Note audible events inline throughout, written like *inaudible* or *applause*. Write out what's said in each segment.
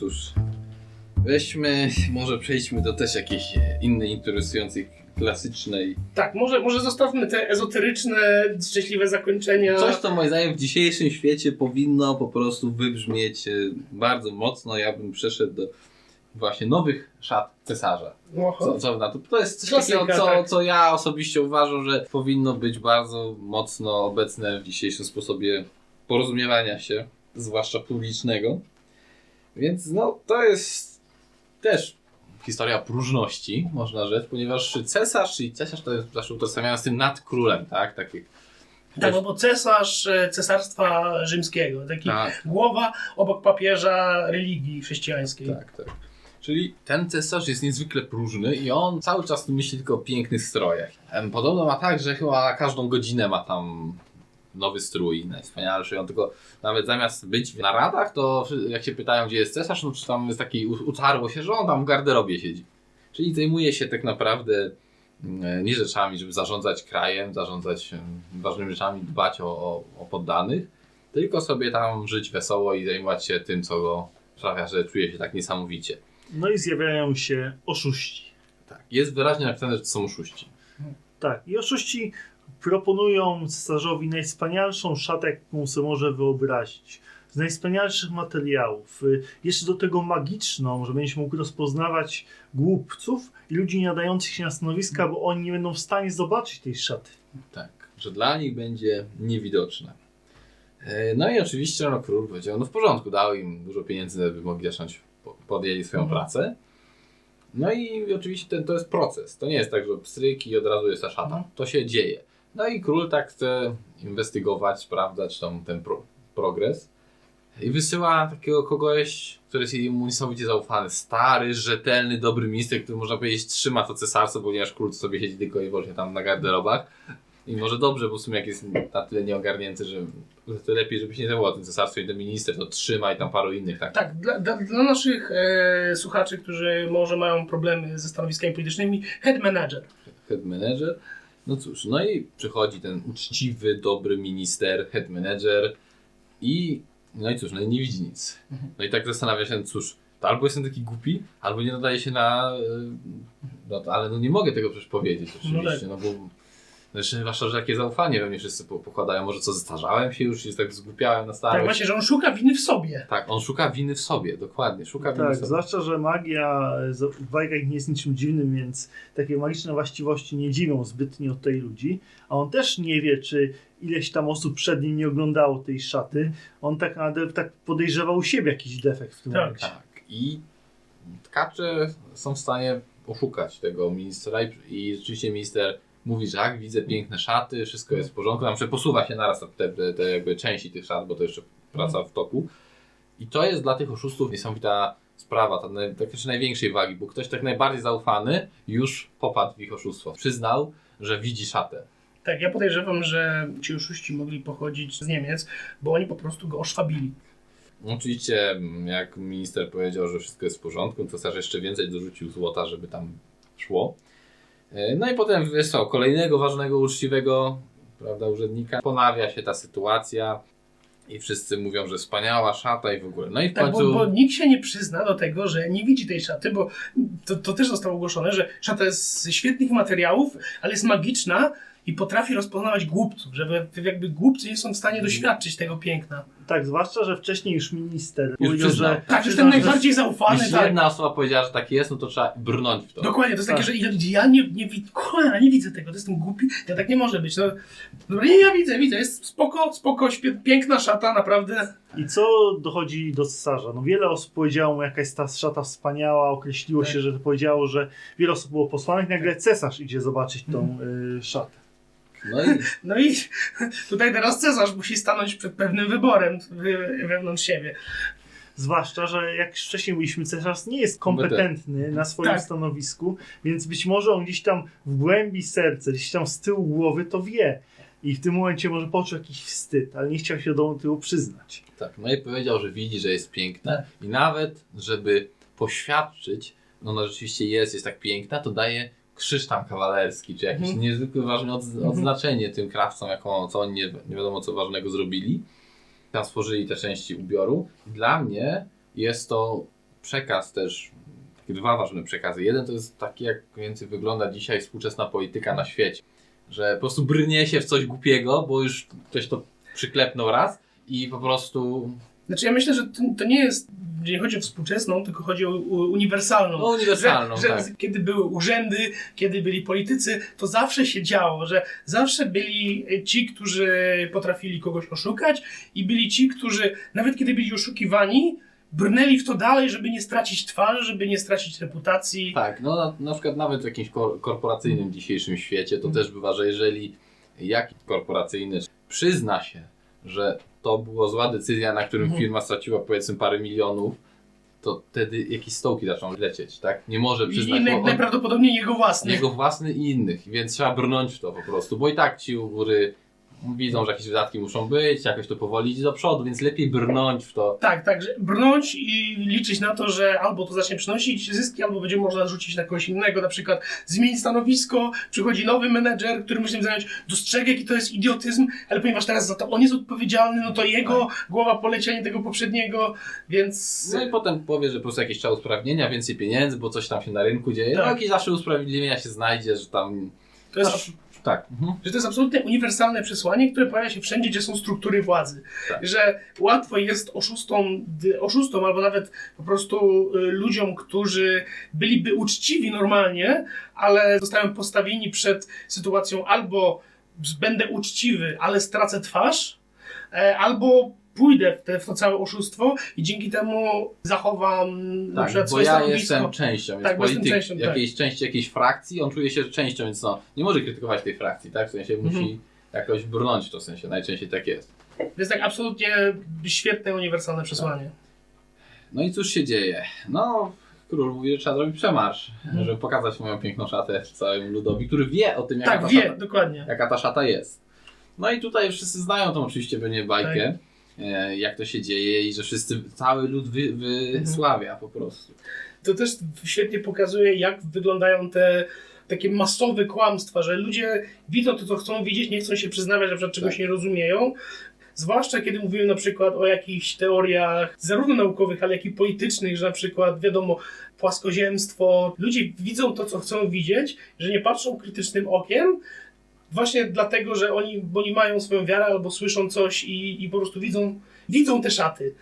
cóż, weźmy, może przejdźmy do też jakiejś e, innej interesującej, klasycznej. Tak, może, może zostawmy te ezoteryczne, szczęśliwe zakończenia. Coś, co moim zdaniem w dzisiejszym świecie powinno po prostu wybrzmieć e, bardzo mocno. Ja bym przeszedł do właśnie nowych szat cesarza. Co, co na to? To jest coś Klasyka, takiego, co, tak. co ja osobiście uważam, że powinno być bardzo mocno obecne w dzisiejszym sposobie porozumiewania się, zwłaszcza publicznego. Więc no, to jest też historia próżności, można rzec, ponieważ cesarz, czyli cesarz to jest zawsze utożsamiany z tym nad królem, tak? Tak, jak- Tak, no bo cesarz e, cesarstwa rzymskiego, taki tak, głowa obok papieża religii chrześcijańskiej. tak, tak. Czyli ten cesarz jest niezwykle próżny i on cały czas myśli tylko o pięknych strojach. Podobno ma tak, że chyba każdą godzinę ma tam nowy strój, najwspanialszy. On tylko nawet zamiast być na radach, to jak się pytają, gdzie jest cesarz, no czy tam jest taki, utarło się, że on tam w garderobie siedzi. Czyli zajmuje się tak naprawdę mm, nie rzeczami, żeby zarządzać krajem, zarządzać ważnymi rzeczami, dbać o, o, o poddanych, tylko sobie tam żyć wesoło i zajmować się tym, co go sprawia, że czuje się tak niesamowicie. No i zjawiają się oszuści. Tak. Jest wyraźnie napisane, że to są oszuści. Tak, i oszuści proponują cesarzowi najwspanialszą szatę, jaką sobie może wyobrazić. Z najwspanialszych materiałów. Jeszcze do tego magiczną, że będziesz mógł rozpoznawać głupców i ludzi nie nadających się na stanowiska, bo oni nie będą w stanie zobaczyć tej szaty. Tak, że dla nich będzie niewidoczne. E, No i oczywiście no, król powiedział, no w porządku, dał im dużo pieniędzy, żeby mogli zacząć, po- podjęli swoją Mhm. pracę. No i oczywiście ten, to jest proces. To nie jest tak, że pstryk i od razu jest ta szata. Mhm. To się dzieje. No i król tak chce inwestygować, sprawdzać tam ten pro, progres. I wysyła takiego kogoś, który jest mu niesamowicie zaufany. Stary, rzetelny, dobry minister, który można powiedzieć trzyma to cesarstwo, ponieważ król sobie siedzi tylko i wyłącznie tam na garderobach. I może dobrze, bo w sumie jak jest na tyle nieogarnięty, że że to lepiej, żeby się nie zajmował tym cesarstwem i ten minister to trzyma i tam paru innych, tak? Tak, dla, dla, dla naszych e, słuchaczy, którzy może mają problemy ze stanowiskami politycznymi, head manager. Head manager. No cóż, no i przychodzi ten uczciwy, dobry minister, head manager i no i cóż, no i nie widzi nic. No i tak zastanawia się, cóż, to albo jestem taki głupi, albo nie nadaje się na... e, No ale no nie mogę tego przecież powiedzieć oczywiście, no, bo... Znaczy, zwłaszcza, że jakie zaufanie we mnie wszyscy po- pokładają. Może co, zestarzałem się już i tak zgłupiałem na Tak, starość. właśnie, że on szuka winy w sobie. Tak, on szuka winy w sobie, dokładnie, szuka winy Tak, w sobie. zwłaszcza, że magia z- w bajkach nie jest niczym dziwnym, więc takie magiczne właściwości nie dziwią zbytnio tej ludzi. A on też nie wie, czy ileś tam osób przed nim nie oglądało tej szaty. On tak, tak podejrzewał u siebie jakiś defekt w tym Tak. momencie. Tak. I tkacze są w stanie oszukać tego ministra i, i rzeczywiście minister mówi, że tak, widzę piękne szaty, wszystko jest w porządku, tam przecież posuwa się naraz te, te, jakby części tych szat, bo to jeszcze praca w toku. I to jest dla tych oszustów niesamowita sprawa, ta naj, tak jeszcze największej wagi, bo ktoś tak najbardziej zaufany już popadł w ich oszustwo. Przyznał, że widzi szatę. Tak, ja podejrzewam, że ci oszuści mogli pochodzić z Niemiec, bo oni po prostu go oszwabili. Oczywiście, mm, jak minister powiedział, że wszystko jest w porządku, to cesarz jeszcze więcej dorzucił złota, żeby tam szło. E, No i potem wysłał kolejnego ważnego, uczciwego prawda, urzędnika. Ponawia się ta sytuacja i wszyscy mówią, że wspaniała szata i w ogóle. No i w Tak, bo, końcu... bo nikt się nie przyzna do tego, że nie widzi tej szaty, bo to, to też zostało ogłoszone, że szata jest ze świetnych materiałów, ale jest magiczna i potrafi rozpoznawać głupców, że jakby głupcy nie są w stanie doświadczyć tego piękna. Tak, zwłaszcza, że wcześniej już minister Już powiedział, przyznał. że... Tak, że przyznał, ten najbardziej zaufany, Jeśli tak. jedna osoba powiedziała, że tak jest, no to trzeba brnąć w to. Dokładnie, to jest Tak. takie, że ja- ja nie, nie widzę, cholera, nie widzę tego, to jestem głupi, to tak nie może być. No, dobra, nie, ja widzę, widzę, jest spoko, spoko, piękna szata, naprawdę. I co dochodzi do cesarza? No wiele osób powiedziało mu, jaka jest ta szata wspaniała, określiło Tak. się, że powiedziało, że wiele osób było posłanych, nagle cesarz idzie zobaczyć tą y, szatę. No i *laughs* No i tutaj teraz cesarz musi stanąć przed pewnym wyborem we- wewnątrz siebie. Zwłaszcza, że jak już wcześniej mówiliśmy, cesarz nie jest kompetentny na swoim Tak. stanowisku, więc być może on gdzieś tam w głębi serca, gdzieś tam z tyłu głowy to wie. I w tym momencie może poczuł jakiś wstyd, ale nie chciał się do tego przyznać. Tak, no i powiedział, że widzi, że jest piękna i nawet, żeby poświadczyć, no ona rzeczywiście jest, jest tak piękna, to daje krzyż tam kawalerski, czy jakieś Mhm. niezwykle ważne odz- Mhm. odznaczenie tym krawcom, jaką, co oni nie, nie wiadomo co ważnego zrobili. Tam stworzyli te części ubioru. Dla mnie jest to przekaz też, takie dwa ważne przekazy. Jeden to jest taki, jak więcej wygląda dzisiaj współczesna polityka na świecie. Że po prostu brnie się w coś głupiego, bo już ktoś to przyklepnął raz i po prostu Znaczy ja myślę, że to, to nie jest, nie chodzi o współczesną, tylko chodzi o uniwersalną. no, uniwersalną. że, że tak. kiedy były urzędy, kiedy byli politycy, to zawsze się działo, że zawsze byli ci, którzy potrafili kogoś oszukać i byli ci, którzy nawet kiedy byli oszukiwani, brnęli w to dalej, żeby nie stracić twarzy, żeby nie stracić reputacji. Tak, no na, na przykład nawet w jakimś kor- korporacyjnym dzisiejszym świecie to też bywa, że jeżeli jakiś korporacyjny przyzna się, że to była zła decyzja, na którym Mhm. firma straciła powiedzmy parę milionów, to wtedy jakieś stołki zaczną lecieć, tak? Nie może przyznać i on- najprawdopodobniej jego własny. jego własny i innych, więc trzeba brnąć w to po prostu, bo i tak ci u góry widzą, że jakieś wydatki muszą być, jakoś to powoli idzie do przodu, więc lepiej brnąć w to. Tak, tak, że brnąć i liczyć na to, że albo to zacznie przynosić zyski, albo będzie można rzucić na kogoś innego, na przykład zmienić stanowisko, przychodzi nowy menedżer, który musi tym zająć, dostrzega jaki to jest idiotyzm, ale ponieważ teraz za to on jest odpowiedzialny, no to jego głowa polecienie tego poprzedniego, więc... No i potem powie, że po prostu jakieś trzeba usprawnienia, więcej pieniędzy, bo coś tam się na rynku dzieje. Tak. No jakieś zawsze usprawiedliwienia się znajdzie, że tam... To jest, Tak. Mhm. że to jest absolutnie uniwersalne przesłanie, które pojawia się wszędzie, gdzie są struktury władzy. Tak. Że łatwo jest oszustom, oszustom albo nawet po prostu y, ludziom, którzy byliby uczciwi normalnie, ale zostają postawieni przed sytuacją albo będę uczciwy, ale stracę twarz, e, albo pójdę w, te, w to całe oszustwo i dzięki temu zachowam na Tak, przykład bo ja jestem częścią, jest Tak, polityk częścią, tak. jakiejś części jakiejś frakcji, on czuje się częścią, więc no, nie może krytykować tej frakcji, tak? W sensie musi Mhm. jakoś brnąć w to, sensie najczęściej tak jest. To jest tak absolutnie świetne, uniwersalne przesłanie. No i cóż się dzieje? No, król mówi, że trzeba zrobić przemarsz, Mhm. żeby pokazać moją piękną szatę całemu ludowi, który wie o tym, jaka, Tak, ta, wie, szata, dokładnie. jaka ta szata jest. No i tutaj wszyscy znają tą oczywiście pewnie bajkę, Tak. E, jak to się dzieje i że wszyscy, cały lud wy, wysławia po prostu. To też świetnie pokazuje, jak wyglądają te takie masowe kłamstwa, że ludzie widzą to, co chcą widzieć, nie chcą się przyznawać, że czegoś Tak. nie rozumieją. Zwłaszcza kiedy mówimy na przykład o jakichś teoriach, zarówno naukowych, ale jak i politycznych, że na przykład wiadomo, płaskoziemstwo. Ludzie widzą to, co chcą widzieć, że nie patrzą krytycznym okiem, właśnie dlatego, że oni, bo oni mają swoją wiarę albo słyszą coś i, i po prostu widzą, widzą te szaty.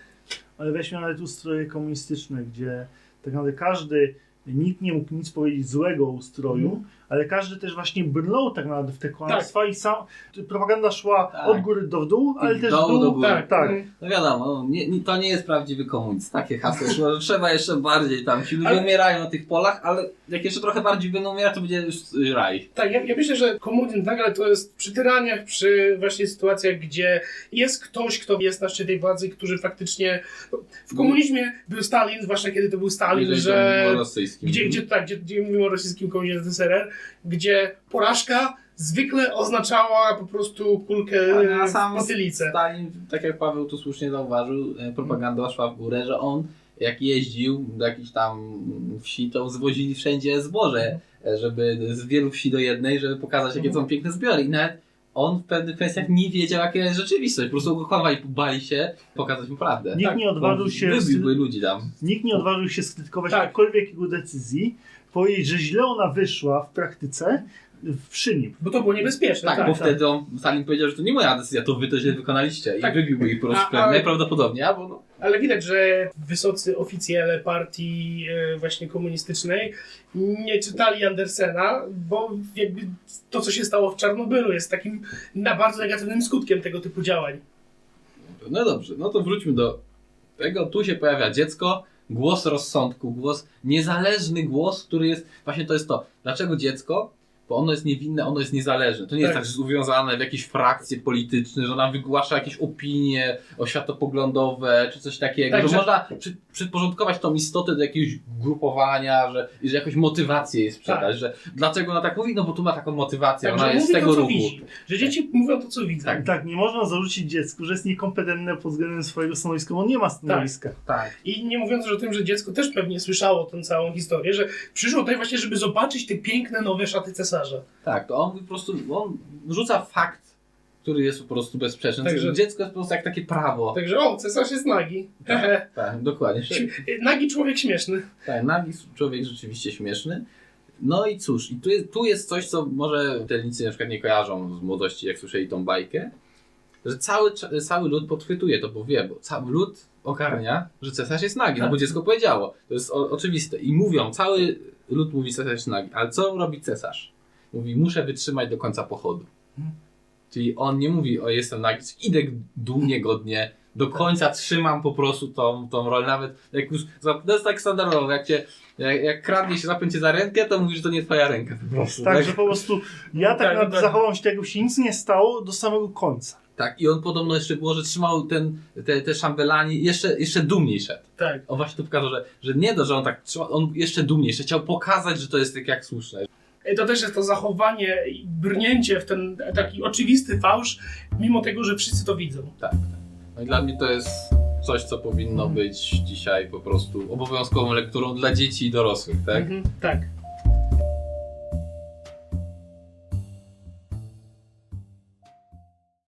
Ale weźmy nawet ustroje komunistyczne, gdzie tak naprawdę każdy, nikt nie mógł nic powiedzieć złego o ustroju, Mhm. Ale każdy też właśnie brnął tak naprawdę w te kłamstwa i sam, propaganda szła Tak. od góry do w dół, ale I też dołu w dół, do góry. tak, tak. No wiadomo, no, nie, nie, to nie jest prawdziwy komunizm. Takie hasło szło, że *laughs* trzeba jeszcze bardziej tam. Ci ludzie Ale- umierają na tych polach, ale jak jeszcze trochę bardziej będą umierać, to będzie już raj. Tak, ja, ja myślę, że komunizm tak, ale to jest przy tyraniach, przy właśnie sytuacjach, gdzie jest ktoś, kto jest na szczycie tej władzy, który faktycznie... W komunizmie był Stalin, zwłaszcza kiedy to był Stalin, Jeżeli że... Gdzie, gdzie, tak, gdzie, gdzie mówimy o rosyjskim komunizmie ZSRR, gdzie porażka zwykle oznaczała po prostu kulkę A w sam. Stalin, tak jak Paweł tu słusznie zauważył, e, propaganda szła w górę, że on jak jeździł do jakichś tam wsi, to zwozili wszędzie zboże, e, żeby z wielu wsi do jednej, żeby pokazać, jakie są piękne zbiory. I nawet on w pewnych kwestiach nie wiedział, jaka jest rzeczywistość. Po prostu go chowali, bali się pokazać mu prawdę. Nikt nie odważył się- Wybiłby ludzi tam. Nikt nie odważył się skrytykować Tak. jakiejkolwiek jego decyzji, powiedzieć, że źle ona wyszła w praktyce w szyni. Bo to było niebezpieczne. Tak, Tak, bo tak. wtedy on, Stalin powiedział, że to nie moja decyzja, to wy to źle wykonaliście. I Tak. wybiłby ich po prostu A- najprawdopodobniej, albo no, Ale widać, że wysocy oficjele partii e, właśnie komunistycznej nie czytali Andersena, bo jakby to, co się stało w Czarnobylu, jest takim na bardzo negatywnym skutkiem tego typu działań. No dobrze, no to wróćmy do tego. Tu się pojawia dziecko, głos rozsądku, głos, niezależny głos, który jest, właśnie to jest to. Dlaczego dziecko? Bo ono jest niewinne, ono jest niezależne. To nie jest Tak. tak, że jest uwiązane w jakieś frakcje polityczne, że ona wygłasza jakieś opinie o światopoglądowe, czy coś takiego. Tak, że, że- można przy, przyporządkować tą istotę do jakiegoś grupowania, że, i że jakąś motywację jej sprzedać. Że dlaczego ona tak mówi? No bo tu ma taką motywację, Tak, ona że jest z mówi tego to, co ruchu. widzi. Że dzieci mówią to, co widzą. Tak. Tak, nie można zarzucić dziecku, że jest niekompetentne pod względem swojego stanowiska, bo on nie ma stanowiska. Tak. I nie mówiąc już o tym, że dziecko też pewnie słyszało tę całą historię, że przyszło tutaj właśnie, żeby zobaczyć te piękne, nowe szaty cesarza. Tak, to on po prostu on rzuca fakt, który jest po prostu bezsprzeczny. Także- Dziecko jest po prostu jak takie prawo. Także o, cesarz jest nagi. Hehe. Tak, dokładnie. Nagi człowiek śmieszny. Tak, nagi człowiek rzeczywiście śmieszny. No i cóż, i tu jest, tu jest coś, co może telnicy na przykład nie kojarzą z młodości, jak słyszeli tą bajkę, że cały, cały lud podchwytuje to, bo wie, bo cały lud ogarnia, że cesarz jest nagi, no bo dziecko powiedziało. To jest o, oczywiste. I mówią, cały lud mówi, cesarz jest nagi. Ale co robi cesarz? Mówi, muszę wytrzymać do końca pochodu. Czyli on nie mówi, o jestem nagi, idę dumnie, godnie, do końca trzymam po prostu tą, tą rolę, nawet jak już, to jest tak standardowo, jak cię, jak, jak kradnie się, zapiąć cię za rękę, to mówisz, że to nie twoja ręka po prostu. Tak, Tak, że po prostu ja tak, Tak, naprawdę tak. zachowam się jakby się nic nie stało do samego końca. tak. i on podobno jeszcze było, że trzymał ten, te, te szambelani, jeszcze, jeszcze dumniej szedł. Tak. On właśnie tu pokazał, że, że nie do, że on tak trzymał, on jeszcze dumniej, jeszcze chciał pokazać, że to jest tak jak słuszne. I To też jest to zachowanie i brnięcie w ten taki oczywisty fałsz, mimo tego, że wszyscy to widzą. Tak. No i dla mnie to jest coś, co powinno być dzisiaj po prostu obowiązkową lekturą dla dzieci i dorosłych, tak? Mhm, tak.